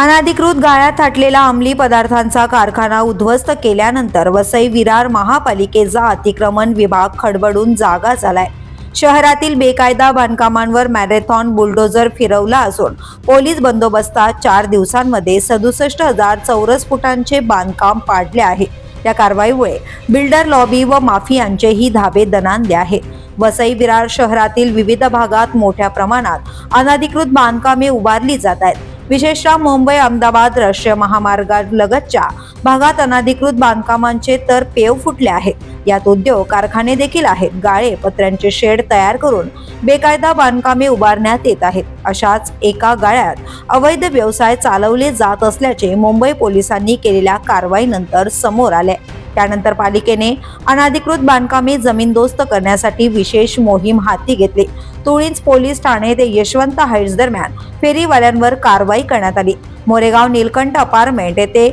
अनाधिकृत गाळ्यात थाटलेला अंमली पदार्थांचा कारखाना उद्ध्वस्त केल्यानंतर वसई विरार महापालिकेचा अतिक्रमण विभाग खडबडून जागा झालाय. शहरातील बेकायदा बांधकामांवर मॅरेथॉन बुलडोझर फिरवला असून पोलीस बंदोबस्तात चार दिवसांमध्ये सदुसष्ट हजार चौरस फुटांचे बांधकाम पाडले आहे. या कारवाईमुळे बिल्डर लॉबी व माफियांचेही धाबे दणाणले आहे. वसई विरार शहरातील विविध भागात मोठ्या प्रमाणात अनधिकृत बांधकामे उभारली जात आहेत. विशेषतः मुंबई अहमदाबाद राष्ट्रीय महामार्गालगतच्या भागात अनधिकृत बांधकामांचे तर पेव फुटले आहेत. यात उद्योग कारखाने देखील आहेत. गाळे पत्र्यांचे शेड तयार करून बेकायदा बांधकामे उभारण्यात येत आहेत. अशाच एका गाळ्यात अवैध व्यवसाय चालवले जात असल्याचे मुंबई पोलिसांनी केलेल्या कारवाईनंतर समोर आले त्यानंतर पालिकेने अनधिकृत बांधकामे जमीनदोस्त करण्यासाठी विशेष मोहीम हाती घेतली. तुळींज पोलीस ठाणे ते यशवंत हाईट्स दरम्यान फेरीवाल्यांवर कारवाई करण्यात आली. मोरेगाव नीलकंठ अपार्टमेंट येथे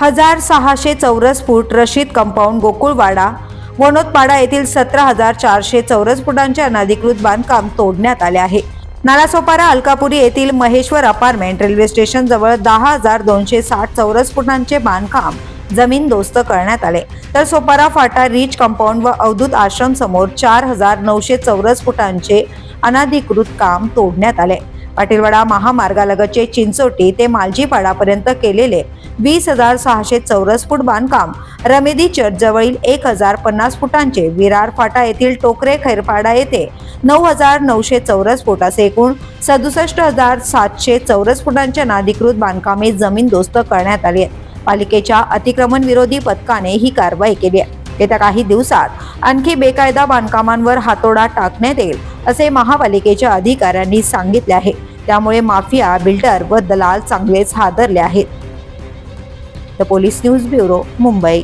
हजार सहाशे चौरस फूट रशीद कंपाऊंड गोकुळवाडा वनोदपाडा येथील सतरा हजार चारशे चौरस फुटांचे अनधिकृत बांधकाम तोडण्यात आले आहे. नालासोपारा अलकापुरी येथील महेश्वर अपार्टमेंट रेल्वे स्टेशन जवळ दहा हजार दोनशे साठ चौरस फुटांचे बांधकाम जमीन दोस्त करण्यात आले. तर सोपारा फाटा रिच कंपाऊंड व अवधूत आश्रम समोर चार हजार नऊशे चौरस फुटांचे अनाधिकृत काम तोडण्यात आले. पाटीलवाडा महामार्गालगतचे चिंचोटी ते मालजीपाडापर्यंत केलेले वीस हजार सहाशे चौरस फूट बांधकाम रमेदी चर्च जवळील एक हजार पन्नास फुटांचे विरार फाटा येथील टोकरे खैरपाडा येथे नऊ हजार नऊशे चौरस फूट असे एकूण सदुसष्ट हजार सातशे चौरस फुटांच्या नाधिकृत बांधकामे जमीनदोस्त करण्यात आली आहेत. पालिकेच्या अतिक्रमण विरोधी पथकाने ही कारवाई केली आहे. येत्या काही दिवसात आणखी बेकायदा बांधकामांवर हातोडा टाकण्यात येईल असे महापालिकेच्या अधिकाऱ्यांनी सांगितले आहे. त्यामुळे माफिया बिल्डर व दलाल चांगलेच हादरले आहेत. The police news bureau Mumbai.